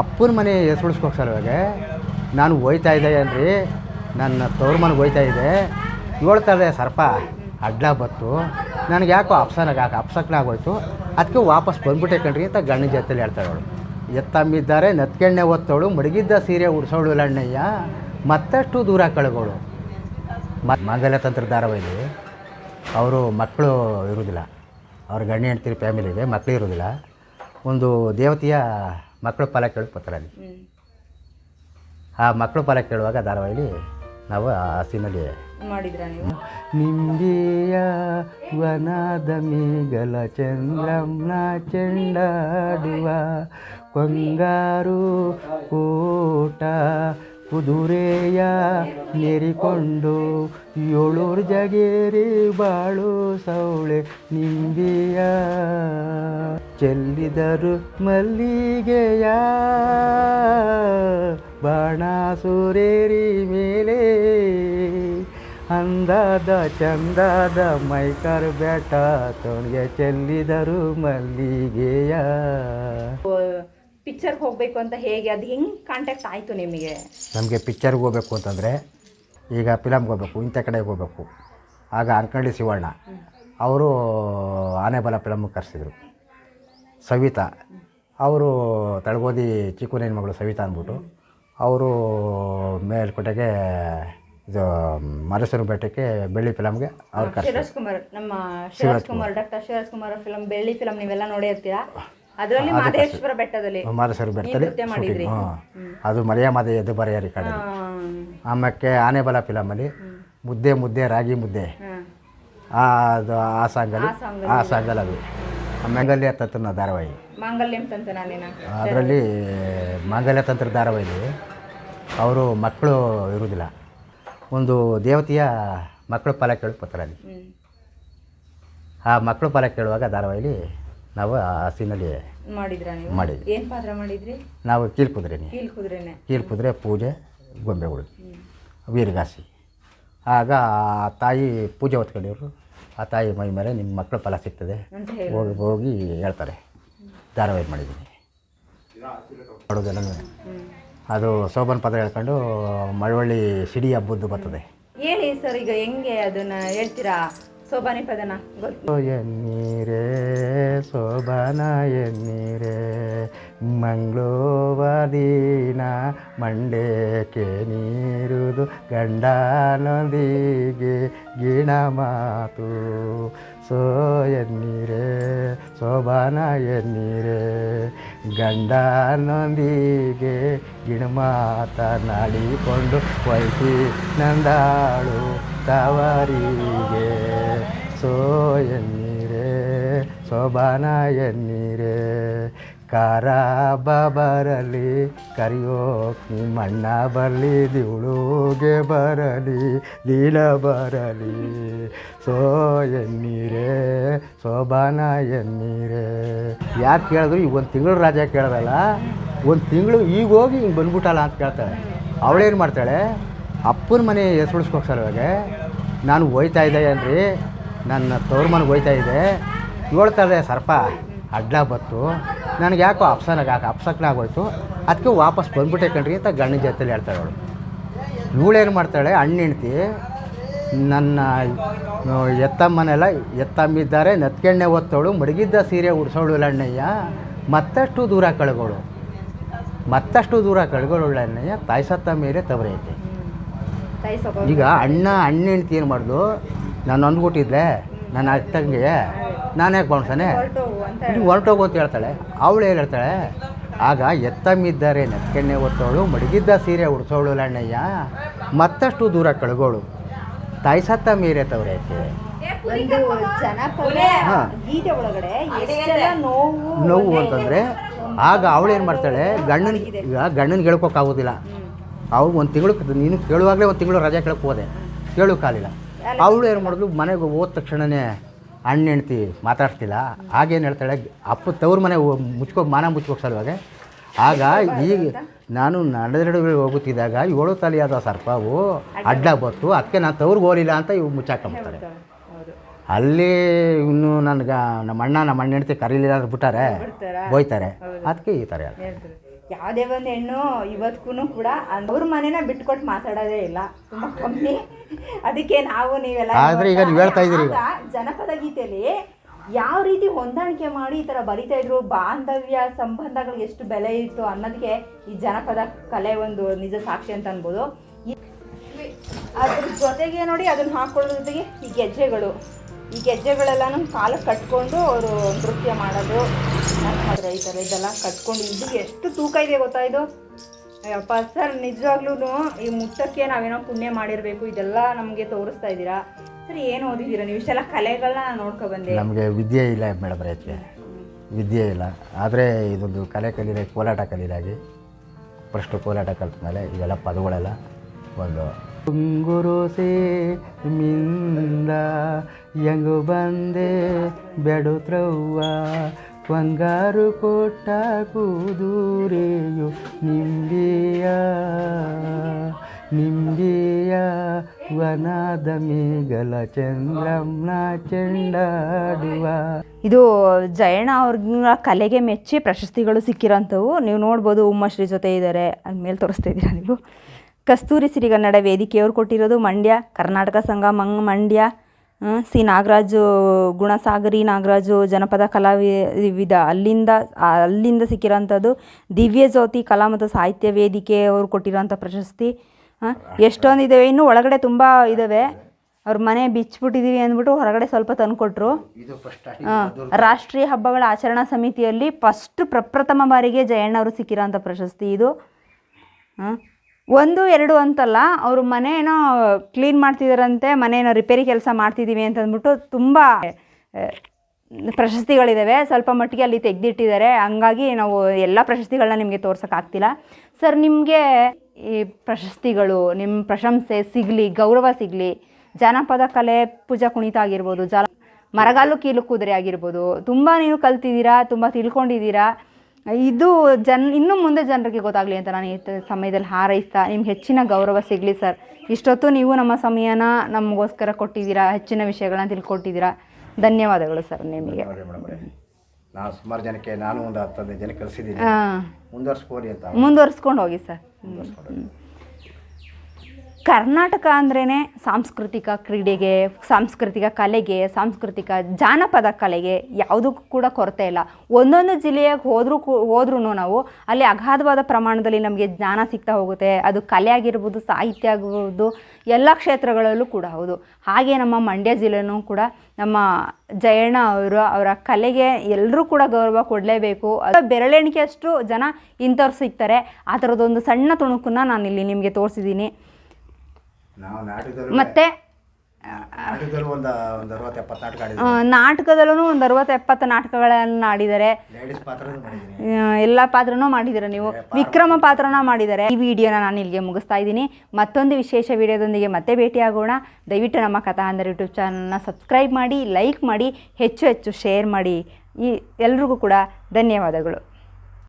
ಅಪ್ಪನ ಮನೆ ಹೆಸರುಳಿಸ್ಕೋಕ್ ಸಲುವಾಗಿ ನಾನು ಹೋಯ್ತಾ ಇದ್ದೆ ಏನ್ರಿ? ನನ್ನ ತವ್ರ ಮನೆಗೆ ಹೋಯ್ತಾ ಇದ್ದೆ. ಹೇಳ್ತಾ ಇದೆ ಸರ್ಪ ಅಡ್ಲ ಬತ್ತು. ನನಗೆ ಯಾಕೋ ಅಪ್ಸನಾಗ ಅಪ್ಸಕ್ನಾಗೋಯ್ತು ಅದಕ್ಕೆ ವಾಪಸ್ ಬಂದ್ಬಿಟ್ಟೆ ಕಣ್ರಿ ಅಂತ ಗಣ್ಣ ಜೊತೆಲಿ ಹೇಳ್ತಾಳು ಎತ್ತಮ್ಮಿದ್ದಾರೆ, ನತ್ಕೆಣ್ಣೆ ಓದ್ತವಳು ಮಡಗಿದ್ದ ಸೀರೆ ಉಡ್ಸೋಳು ಲಣ್ಣಯ್ಯ. ಮತ್ತಷ್ಟು ದೂರ ಕಳಗೋಳು. ಮ ಮಾಂಗಲ್ಯ ತಂತ್ರ ಧಾರಾವಾಹಿ ಅವರು ಮಕ್ಕಳು ಇರೋದಿಲ್ಲ. ಅವ್ರ ಗಂಡ ಹೆಂಡ್ತಿರಿ ಫ್ಯಾಮಿಲಿಗೆ ಮಕ್ಕಳು ಇರೋದಿಲ್ಲ. ಒಂದು ದೇವತೆಯ ಮಕ್ಕಳು ಫಲ ಕೇಳಕ್ಕೆ ಪತ್ರಾಲಿ ಆ ಮಕ್ಕಳು ಫಲ ಕೇಳುವಾಗ ಧಾರಾವಾಹಿಲಿ ನಾವು ಆ ಸೀನಲ್ಲಿ ನಿಂಬಿಯ ವನದ ಮೀಗಲ ಚಂದ್ರಮ್ನ ಚೆಂಡಾಡುವ ಕೊಂಗಾರು ಕೂಟ ಕುದುರೆಯ ನೆರಿಕೊಂಡು ಏಳೂರು ಜಗೇರಿ ಬಾಳು ಸೌಳೆ ನಿಂಬಿಯ. ಚೆಲ್ಲಿದರು ಮಲ್ಲಿಗೆಯ ಬಾಣಾಸುರೇರಿ ಸೂರೇರಿ ಮೇಲೆ. ಅಂದಾದ ಚಂದಾದ ಮೈಕರ್ ಬೆಟ್ಟ ತೊಣಗೆ ಚೆಲ್ಲಿದರು ಮಲ್ಲಿಗೆಯ. ಪಿಕ್ಚರ್ಗೆ ಹೋಗಬೇಕು ಅಂತ ಹೇಗೆ? ಅದು ಹೆಂಗೆ ಕಾಂಟ್ಯಾಕ್ಟ್ ಆಯಿತು ನಿಮಗೆ? ನಮಗೆ ಪಿಕ್ಚರ್ಗೆ ಹೋಗ್ಬೇಕು ಅಂತಂದರೆ ಈಗ ಫಿಲಮ್ಗೆ ಹೋಗ್ಬೇಕು ಇಂಥ ಕಡೆಗೆ ಹೋಗ್ಬೇಕು. ಆಗ ಅನ್ಕಂಡಿ ಶಿವಣ್ಣ ಅವರು ಆನೆಬಲ ಫಿಲಮ್ಗೆ ಕರೆಸಿದರು. ಸವಿತಾ ಅವರು ತಳಗೋದಿ ಚಿಕ್ಕುನೇನ ಮಗಳು ಸವಿತಾ ಅಂದ್ಬಿಟ್ಟು ಅವರು ಮೇಲ್ಕೋಟೆಗೆ ಇದು ಮರಸೂರು ಬೆಟ್ಟಕ್ಕೆ ಬೆಳ್ಳಿ ಫಿಲಮ್ಗೆ ಅವ್ರು ಕರೆಸ್ ಶಿವರಾಜ್ ಕುಮಾರ್ ನಮ್ಮ ಶಿವರಾಜ್ ಕುಮಾರ್ ಡಾಕ್ಟರ್ ಶಿವರಾಜ್ ಕುಮಾರ್ ಫಿಲಮ್ ಬೆಳ್ಳಿ ಫಿಲಮ್ ನೀವೆಲ್ಲ ನೋಡಿ ಇರ್ತೀರಾ ಅದರಲ್ಲಿ ಮಹದೇಶ್ವರ ಬೆಟ್ಟದಲ್ಲಿ ಬೆಟ್ಟದಲ್ಲಿ ಅದು ಅದು ಮರ್ಯಾಮದೆ ಎದ್ದು ಬರೆಯ ಕಡೆ. ಆಮೇಲೆ ಆನೆಬಲ ಫಿಲಮಲ್ಲಿ ಮುದ್ದೆ ಮುದ್ದೆ ರಾಗಿ ಮುದ್ದೆ. ಆ ಅದು ಆ ಸಾಂಗಲ್ಲಿ ಆ ಸಾಂಗಲ್ಲಿ ಅದು. ಮಂಗಲ್ಯ ತಂತ್ರ ಧಾರಾವಾಹಿ. ಅದರಲ್ಲಿ ಮಾಂಗಲ್ಯ ತಂತ್ರ ಧಾರಾವಾಹಿಲಿ ಅವರು ಮಕ್ಕಳು ಇರುವುದಿಲ್ಲ. ಒಂದು ದೇವತೆಯ ಮಕ್ಕಳು ಫಲ ಕೇಳಿ ಪತ್ರ ಅಲ್ಲಿ ಆ ಮಕ್ಕಳು ಫಲ ಕೇಳುವಾಗ ಧಾರಾವಾಹಿಲಿ ನಾವು ಆ ಸೀನಲ್ಲಿ ಮಾಡಿದ್ರ ನೀವು? ಮಾಡಿದ್ವಿ. ಏನ್ ಪಾತ್ರ ಮಾಡಿದ್ರಿ? ನಾವು ಕೀಲ್ ಕುದ್ರೆ ಕೀಲ್ ಕುದ್ರೆ ಕೀಲ್ ಕುದುರೆ ಪೂಜೆ ಗೊಂಬೆಗಳು. ವೀರಗಾಸಿ. ಆಗ ಆ ತಾಯಿ ಪೂಜೆ ಹೊತ್ಕೊಂಡಿದ್ರು. ಆ ತಾಯಿ ಮೈ ಮೇಲೆ ನಿಮ್ಮ ಮಕ್ಕಳ ಫಲ ಸಿಗ್ತದೆ. ಹೋಗಿ ಹೋಗಿ ಹೇಳ್ತಾರೆ. ಧಾರಾವಾಹಿ ಮಾಡಿದ್ದೀನಿ. ಮಾಡೋದೆಲ್ಲ ಅದು ಸೋಬನ್ ಪದ ಹೇಳ್ಕೊಂಡು ಮಳವಳ್ಳಿ ಸಿಡಿ ಹಬ್ಬದ್ದು ಬರ್ತದೆ. ಹೇಳಿ ಸರ್ ಈಗ ಹೆಂಗೆ ಅದನ್ನು ಹೇಳ್ತೀರಾ? ಸೋಬಾನೆ ಪದನ ಎನ್ನೀರೇ, ಸೋಬಾನ ಎನ್ನೀರೇ ಮಂಡೇಕೆ ನೀರುದು ಗಂಡನೊಂದಿಗೆ ಗಿಣ ಮಾತು. ಸೋ ಎನ್ನೀರೇ, ಸೋಬಾನ ಎನ್ನೀರೇ ಗಿಣ ಮಾತನಾಡಿಕೊಂಡು ವೈಸಿ ನಂದಾಳು. ತವರಿಗೆ ಸೋ ಎನ್ನೀರೇ ಶೋಭನ ಎನ್ನೀರೇ. ಕಾರ ಬರಲಿ ಕರಿಯೋಕ್ ಮಣ್ಣ ಬರಲಿ ದಿವಳುಗೆ ಬರಲಿ, ಲೀಲ ಬರಲಿ. ಸೋ ಎನ್ನೀರೇ ಶೋಭನ ಎನ್ನೀರೇ. ಯಾಕೆ ಕೇಳಿದ್ರು? ಈಗ ಒಂದು ತಿಂಗಳು ರಾಜ ಕೇಳ್ದಲ್ಲ. ಒಂದು ತಿಂಗಳು ಈಗ ಹೋಗಿ ಹಿಂಗೆ ಬಂದ್ಬಿಟ್ಟಲ್ಲ ಅಂತ ಕೇಳ್ತಾಳೆ. ಅವಳೇನು ಮಾಡ್ತಾಳೆ? ಅಪ್ಪನ ಮನೆ ಹೆಸರುಡ್ಸ್ಕೋಕ್ ಸರ್ ಇವಾಗ. ನಾನು ಹೋಯ್ತಾ ಇದ್ದೆ ಏನ್ರಿ? ನನ್ನ ತವ್ರ ಮನೆಗೆ ಹೋಯ್ತಾ ಇದ್ದೆ. ಹೇಳ್ತಾ ಇದೆ ಸರ್ಪ, ಅಡ್ಡ ಬತ್ತು. ನನಗೆ ಯಾಕೋ ಅಪ್ಸನಾಗ ಅಪ್ಸಕ್ನಾಗೋಯ್ತು ಅದಕ್ಕೆ ವಾಪಸ್ ಬಂದ್ಬಿಟ್ಟೆ ಕಣ್ರಿ ಅಂತ ಗಣ್ಣ ಜೊತೆಲಿ ಹೇಳ್ತಾಳೆ ಅವಳು ಇವಳೇನು ಮಾಡ್ತಾಳೆ? ಹಣ್ಣು ಹೆಂಡ್ತಿ, ನನ್ನ ಎತ್ತಮ್ಮನೆಲ್ಲ ಎತ್ತಮ್ಮಿದ್ದಾರೆ ನತ್ಕೆಣ್ಣೆ ಒತ್ತೋಳು ಮಡಗಿದ್ದ ಸೀರೆ ಉಡ್ಸೋಳು ಅಣ್ಣಯ್ಯ. ಮತ್ತಷ್ಟು ದೂರ ಕಳ್ಗೋಳು. ಮತ್ತಷ್ಟು ದೂರ ಕಳ್ಗೋಳು ಅಣ್ಣಯ್ಯ. ತಾಯಿ ಸತ್ತ ಮೇಲೆ ತವರೈತೆ. ಈಗ ಅಣ್ಣ ಅಣ್ಣ ಹೆಂಡ್ತಿ ಏನು ಮಾಡ್ದು? ನಾನು ಅಂದ್ಬಿಟ್ಟಿದ್ದೆ ನನ್ನ ಅತ್ತಂಗೆ ನಾನು ಯಾಕೆ ಬಣ್ಸಾನೆ ಹೊರಟೋಗು ಅಂತ ಇಲ್ಲಿ ಹೊರಟೋಗು ಅಂತ ಹೇಳ್ತಾಳೆ. ಅವಳು ಏನು ಹೇಳ್ತಾಳೆ? ಆಗ ಎತ್ತಮ್ಮಿದ್ದಾರೆ ನೆತ್ಕೆಣ್ಣೆ ಒತ್ತವಳು ಮಡಗಿದ್ದ ಸೀರೆ ಉಡ್ಸೋಳು ಅಣ್ಣಯ್ಯ ಮತ್ತಷ್ಟು ದೂರ ಕಳ್ಗೋಳು. ತಾಯಿ ಸತ್ತ ಮೀರೆ ತವ್ರೆ ನೋವು ಅಂತಂದರೆ ಆಗ ಅವಳು ಏನು ಮಾಡ್ತಾಳೆ? ಗಣ್ಣನ ಈಗ ಗಂಡನಿಗೆ ಹೇಳ್ಕೊಕ್ಕಾಗೋದಿಲ್ಲ ಅವ್ರು ಒಂದು ತಿಂಗಳು ನೀನು ಕೇಳುವಾಗಲೇ ಒಂದು ತಿಂಗಳು ರಜೆ ಕೇಳಕ್ಕೆ ಹೋದೆ. ಕೇಳೋಕ್ಕಾಗಲಿಲ್ಲ ಅವಳು ಏನು ಮಾಡಿದ್ಲು? ಮನೆಗೆ ಹೋದ ತಕ್ಷಣವೇ ಅಣ್ಣ ಹೆಂಡ್ತಿ ಮಾತಾಡ್ತಿಲ್ಲ. ಹಾಗೇನು ಹೇಳ್ತಾಳೆ ಅಪ್ಪ ತವ್ರ ಮನೆ ಮುಚ್ಕೋ ಮಾನ ಮುಚ್ಕೋಕ್ ಸಲುವಾಗ. ಆಗ ಈಗ ನಾನು ನಡೆದೆರಡು ಹೋಗುತ್ತಿದ್ದಾಗ ಏಳು ತಲೆಯಾದ ಸರ್ಪವು ಅಡ್ಡ ಬತ್ತು ಅದಕ್ಕೆ ನಾನು ತವ್ರಿಗೆ ಹೋಗಲಿಲ್ಲ ಅಂತ ಇವು ಮುಚ್ಚಾಕೊಂಬರ್ತಾರೆ ಅಲ್ಲಿ ಇನ್ನು ನನಗೆ ನಮ್ಮ ಅಣ್ಣ ನಮ್ಮ ಅಣ್ಣ ಹೆಣ್ತಿ ಕರೀಲಿಲ್ಲ ಅಂದ್ರೆ ಬಿಟ್ಟಾರೆ. ಹೋಯ್ತಾರೆ. ಅದಕ್ಕೆ ಈ ಥರ ಯಾವುದೇ ಒಂದು ಹೆಣ್ಣು ಇವತ್ತಿಗೂ ಕೂಡ ಅವ್ರ ಮನೇನ ಬಿಟ್ಕೊಟ್ಟು ಮಾತಾಡೋದೇ ಇಲ್ಲ. ತುಂಬಾ ಕಮ್ಮಿ. ಅದಕ್ಕೆ ನಾವು ನೀವೆಲ್ಲ ಜನಪದ ಗೀತೆಯಲ್ಲಿ ಯಾವ ರೀತಿ ಹೊಂದಾಣಿಕೆ ಮಾಡಿ ಈ ಥರ ಬರಿತಾ ಇದ್ರು? ಬಾಂಧವ್ಯ ಸಂಬಂಧಗಳಿಗೆ ಎಷ್ಟು ಬೆಲೆ ಇತ್ತು ಅನ್ನೋದಕ್ಕೆ ಈ ಜನಪದ ಕಲೆ ಒಂದು ನಿಜ ಸಾಕ್ಷಿ ಅಂತ ಅನ್ಬೋದು. ಅದ್ರ ಜೊತೆಗೆ ನೋಡಿ ಅದನ್ನ ಹಾಕೊಳ್ಳೋದ್ರ ಜೊತೆಗೆ ಈ ಗೆಜ್ಜೆಗಳು. ಈ ಗೆಜ್ಜೆಗಳೆಲ್ಲನೂ ಕಾಲಕ್ಕೆ ಕಟ್ಕೊಂಡು ಅವರು ನೃತ್ಯ ಮಾಡೋದು. ಮಾತ್ರ ಈ ಥರ ಇದೆಲ್ಲ ಕಟ್ಕೊಂಡು ಇದಕ್ಕೆ ಎಷ್ಟು ತೂಕ ಇದೆ ಗೊತ್ತಾ ಇದು? ಅಯ್ಯಪ್ಪ ಸರ್ ನಿಜವಾಗ್ಲೂ ಈ ಮುಟ್ಟಕ್ಕೆ ನಾವೇನೋ ಪುಣ್ಯ ಮಾಡಿರಬೇಕು ಇದೆಲ್ಲ ನಮಗೆ ತೋರಿಸ್ತಾ ಇದ್ದೀರಾ? ಸರ್ ಏನು ಓದಿದ್ದೀರಾ ನೀವು? ಇಷ್ಟೆಲ್ಲ ಕಲೆಗಳನ್ನ ನೋಡ್ಕೊ ಬಂದೆ. ನಮಗೆ ವಿದ್ಯೆ ಇಲ್ಲ ಮೇಡಮ್ ರೈತಗೆ ವಿದ್ಯೆ ಇಲ್ಲ. ಆದರೆ ಇದೊಂದು ಕಲೆ ಕಲೀಲಾಗಿ ಕೋಲಾಟ ಕಲೀರಾಗಿ. ಫಸ್ಟು ಕೋಲಾಟ ಕಲ್ತ ಮೇಲೆ ಇವೆಲ್ಲ ಪದಗಳೆಲ್ಲ ಒಂದು ಗುರುಸೆ ಮಿಂದ ಹೆಂಗು ಬಂದೆ ಬೆಡುತ್ರವ್ವ ಬಂಗಾರು ಕೊಟ್ಟ ಕೂದೂರೆಯು ನಿಂಬಿಯ ನಿಂಬಿಯ ವನದ ಮೇಘಲ ಚಂದ್ರಮ್ನ ಚೆಂಡಾಡುವ. ಇದು ಜಯಣ್ಣ ಅವ್ರ ಕಲೆಗೆ ಮೆಚ್ಚಿ ಪ್ರಶಸ್ತಿಗಳು ಸಿಕ್ಕಿರೋಂಥವು. ನೀವು ನೋಡ್ಬೋದು ಉಮ್ಮಶ್ರೀ ಜೊತೆ ಇದ್ದಾರೆ. ಅಲ್ಲಿ ಮೇಲೆ ತೋರಿಸ್ತಾ ಇದ್ದೀರಾ ನೀವು? ಕಸ್ತೂರಿ ಸಿರಿಗನ್ನಡ ವೇದಿಕೆಯವರು ಕೊಟ್ಟಿರೋದು ಮಂಡ್ಯ, ಕರ್ನಾಟಕ ಸಂಘ ಮಂಗ್ ಮಂಡ್ಯ. ಸಿ ನಾಗರಾಜು ಗುಣಸಾಗರಿ ನಾಗರಾಜು ಜನಪದ ಕಲಾವಿದ ವಿಧ. ಅಲ್ಲಿಂದ ಅಲ್ಲಿಂದ ಸಿಕ್ಕಿರೋಂಥದ್ದು ದಿವ್ಯ ಜ್ಯೋತಿ ಕಲಾ ಮತ್ತು ಸಾಹಿತ್ಯ ವೇದಿಕೆ ಅವರು ಕೊಟ್ಟಿರೋಂಥ ಪ್ರಶಸ್ತಿ. ಆ, ಎಷ್ಟೊಂದು ಇದ್ದಾವೆ ಇನ್ನೂ ಒಳಗಡೆ ತುಂಬ ಇದ್ದಾವೆ ಅವ್ರ ಮನೆ ಬಿಚ್ಚಿಬಿಟ್ಟಿದ್ದೀವಿ ಅಂದ್ಬಿಟ್ಟು ಹೊರಗಡೆ ಸ್ವಲ್ಪ ತಂದುಕೊಟ್ರು. ರಾಷ್ಟ್ರೀಯ ಹಬ್ಬಗಳ ಆಚರಣಾ ಸಮಿತಿಯಲ್ಲಿ ಫಸ್ಟ್ ಪ್ರಪ್ರಥಮ ಬಾರಿಗೆ ಜಯಣ್ಣ ಅವರು ಸಿಕ್ಕಿರೋಂಥ ಪ್ರಶಸ್ತಿ ಇದು. ಆ, ಒಂದು, ಎರಡು ಅಂತಲ್ಲ, ಅವರು ಮನೆ ಕ್ಲೀನ್ ಮಾಡ್ತಿದ್ದಾರಂತೆ ಮನೆ ರಿಪೇರಿ ಕೆಲಸ ಮಾಡ್ತಿದ್ದೀವಿ ಅಂತಂದ್ಬಿಟ್ಟು ತುಂಬ ಪ್ರಶಸ್ತಿಗಳಿದ್ದಾವೆ ಸ್ವಲ್ಪ ಮಟ್ಟಿಗೆ ಅಲ್ಲಿ ತೆಗೆದಿಟ್ಟಿದ್ದಾರೆ ಹಂಗಾಗಿ ನಾವು ಎಲ್ಲ ಪ್ರಶಸ್ತಿಗಳನ್ನ ನಿಮಗೆ ತೋರ್ಸೋಕ್ಕಾಗ್ತಿಲ್ಲ ಸರ್, ನಿಮಗೆ ಈ ಪ್ರಶಸ್ತಿಗಳು ನಿಮ್ಮ ಪ್ರಶಂಸೆ ಸಿಗಲಿ, ಗೌರವ ಸಿಗಲಿ, ಜಾನಪದ ಕಲೆ ಪೂಜಾ ಕುಣಿತ ಆಗಿರ್ಬೋದು, ಜಲ, ಮರಗಾಲು ಕೀಲು ಕುದುರೆ ಆಗಿರ್ಬೋದು, ತುಂಬ ನೀವು ಕಲ್ತಿದ್ದೀರಾ, ತುಂಬ ತಿಳ್ಕೊಂಡಿದ್ದೀರಾ ಇದು ಜನ್ ಇನ್ನು ಮುಂದೆ ಜನರಿಗೆ ಗೊತ್ತಾಗಲಿ ಅಂತ ನಾನು ಈ ಸಮಯದಲ್ಲಿ ಹಾರೈಸ್ತಾ ನಿಮ್ಗೆ ಹೆಚ್ಚಿನ ಗೌರವ ಸಿಗಲಿ ಸರ್. ಇಷ್ಟೊತ್ತು ನೀವು ನಮ್ಮ ಸಮಯನ ನಮಗೋಸ್ಕರ ಕೊಟ್ಟಿದ್ದೀರಾ ಹೆಚ್ಚಿನ ವಿಷಯಗಳನ್ನ ತಿಳ್ಕೊಟ್ಟಿದ್ದೀರಾ. ಧನ್ಯವಾದಗಳು ಸರ್ ನಿಮಗೆ. ನಾನು ಸುಮಾರು ಜನಕ್ಕೆ ನಾನು ಒಂದು ಜನ ಕಲಿಸಿದ್ದೀನಿ ಮುಂದುವರ್ಸ್ಕೊಳ್ಳಿ ಅಂತ. ಮುಂದುವರ್ಸ್ಕೊಂಡು ಹೋಗಿ ಸರ್. ಕರ್ನಾಟಕ ಅಂದ್ರೇ ಸಾಂಸ್ಕೃತಿಕ ಕ್ರೀಡೆಗೆ, ಸಾಂಸ್ಕೃತಿಕ ಕಲೆಗೆ, ಸಾಂಸ್ಕೃತಿಕ ಜಾನಪದ ಕಲೆಗೆ ಯಾವುದಕ್ಕೂ ಕೂಡ ಕೊರತೆ ಇಲ್ಲ. ಒಂದೊಂದು ಜಿಲ್ಲೆಯಾಗ ಹೋದರೂ ಹೋದ್ರೂ ನಾವು ಅಲ್ಲಿ ಅಗಾಧವಾದ ಪ್ರಮಾಣದಲ್ಲಿ ನಮಗೆ ಜ್ಞಾನ ಸಿಗ್ತಾ ಹೋಗುತ್ತೆ. ಅದು ಕಲೆ ಆಗಿರ್ಬೋದು, ಸಾಹಿತ್ಯ ಆಗಿರ್ಬೋದು, ಎಲ್ಲ ಕ್ಷೇತ್ರಗಳಲ್ಲೂ ಕೂಡ ಹೌದು. ಹಾಗೆ ನಮ್ಮ ಮಂಡ್ಯ ಜಿಲ್ಲೆನೂ ಕೂಡ ನಮ್ಮ ಜಯಣ್ಣ ಅವರು ಅವರ ಕಲೆಗೆ ಎಲ್ಲರೂ ಕೂಡ ಗೌರವ ಕೊಡಲೇಬೇಕು. ಬೆರಳೆಣಿಕೆಯಷ್ಟು ಜನ ಇಂಥವ್ರು ಸಿಗ್ತಾರೆ. ಆ ಥರದ್ದೊಂದು ಸಣ್ಣ ತುಣುಕನ್ನು ನಾನು ಇಲ್ಲಿ ನಿಮಗೆ ತೋರಿಸಿದ್ದೀನಿ. ನಾವು ನಾಟಕದಲ್ಲಿ ಮತ್ತು ನಾಟಕದಲ್ಲಿ ಒಂದು ಒಂದು ಅರವತ್ತು ಎಪ್ಪತ್ತು ನಾಟಕ ಆ, ನಾಟಕದಲ್ಲೂ ಒಂದು ಅರವತ್ತು ಎಪ್ಪತ್ತು ನಾಟಕಗಳನ್ನು ಆಡಿದ್ದಾರೆ ಲೇಡೀಸ್ ಪಾತ್ರ ಮಾಡಿದ್ದೀನಿ. ಎಲ್ಲ ಪಾತ್ರನೂ ಮಾಡಿದ್ದೀರ ನೀವು. ವಿಕ್ರಮ ಪಾತ್ರನ ಮಾಡಿದ್ದಾರೆ. ಈ ವಿಡಿಯೋನ ನಾನು ಇಲ್ಲಿಗೆ ಮುಗಿಸ್ತಾ ಇದ್ದೀನಿ. ಮತ್ತೊಂದು ವಿಶೇಷ ವಿಡಿಯೋದೊಂದಿಗೆ ಮತ್ತೆ ಭೇಟಿಯಾಗೋಣ. ದಯವಿಟ್ಟು ನಮ್ಮ ಕಥಾ ಅಂದರೆ ಯೂಟ್ಯೂಬ್ ಚಾನಲ್ನ ಸಬ್ಸ್ಕ್ರೈಬ್ ಮಾಡಿ ಲೈಕ್ ಮಾಡಿ ಹೆಚ್ಚು ಹೆಚ್ಚು ಶೇರ್ ಮಾಡಿ. ಈ ಎಲ್ರಿಗೂ ಕೂಡ ಧನ್ಯವಾದಗಳು.